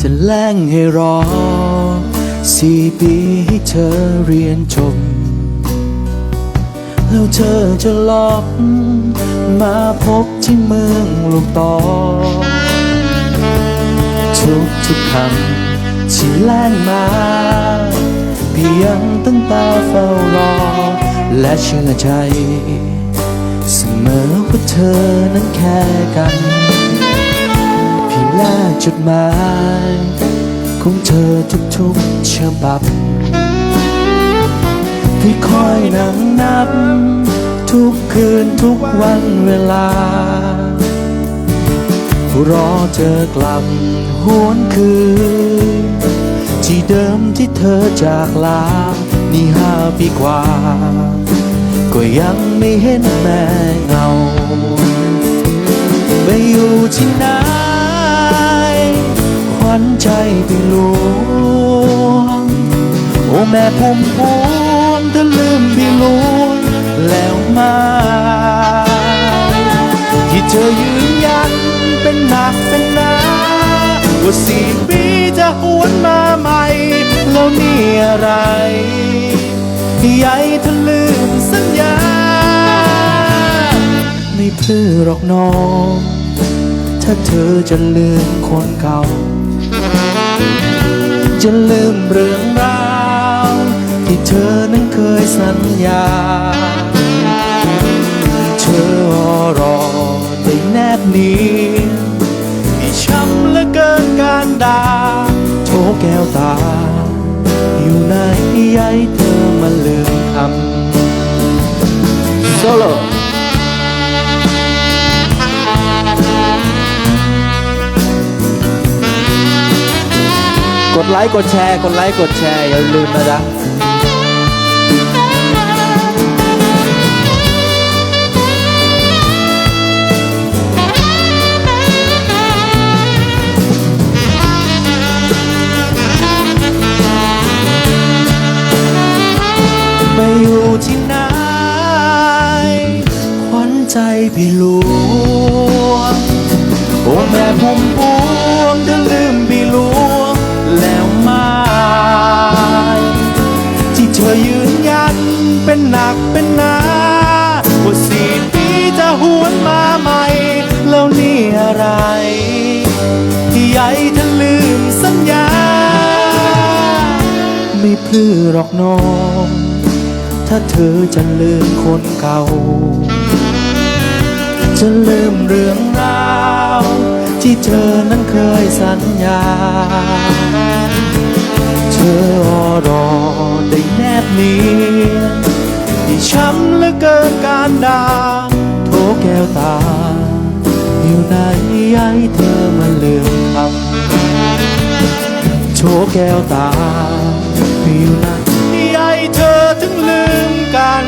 จะแล่งให้รอสี่ปีให้เธอเรียนจบ แล้วเธอจะหลอกมาพบที่เมืองลูกตอทุกทุกคำที่แล่นมาเพียงตั้งตาเฝ้ารอ และเชื่อใจ เสมอว่าเธอนั้นแค่กัน แลกจดหมายของเธอทุกๆฉบับพี่คอยนั่งนับ ทุกคืนทุกวันเวลา รอเธอกลับหวนคืน ที่เดิมที่เธอจากลา นี่ห้าปีกว่า ก็ยังไม่เห็นแม่เงาไปอยู่ที่ไหน โอ้แม่มพวงเธอลืมพี่ลวงแล้วมา ที่เธอยืนยันเป็นหนักเป็นหนาว่าสี่ปีจะหวนมาใหม่ แล้วนี่อะไรใหญ่เธอลืมสัญญา ไม่พลือหรอกน้อง ถ้าเธอจะลืมคนเก่า จะลืมเรื่องราว เธอนั้นเคยสัญญา เธอรอได้แนบเนียนที่ช้ำเหลือเกินการด่าโทแก้วตา อยู่ไหนยายเธอมาลืมคำโซโลกดไลค์กดแชร์ กดไลค์กดแชร์ อย่าลืมนะจ๊ะ ใจพี่หลวงโอ้แม่ผมพวงเธอลืมพี่หลวงแล้วไมาที่เธอยืนยันเป็นหนักเป็นหนาว่าสี่ปีจะหวนมาใหม่ แล้วนี่อะไร ที่ใหญ่เธอลืมสัญญา ไม่พลือหรอกน้องถ้าเธอจะลืมคนเก่า จะลืมเรื่องราว ที่เธอนั้นเคยสัญญา เธอรอได้แนบเนียนที่ช้ำและเกิดการด่าโทแก้วตา อยู่ในใยเธอมาลืมคำโชแก้วตาอยู่ในใยเธอถึงลืมกัน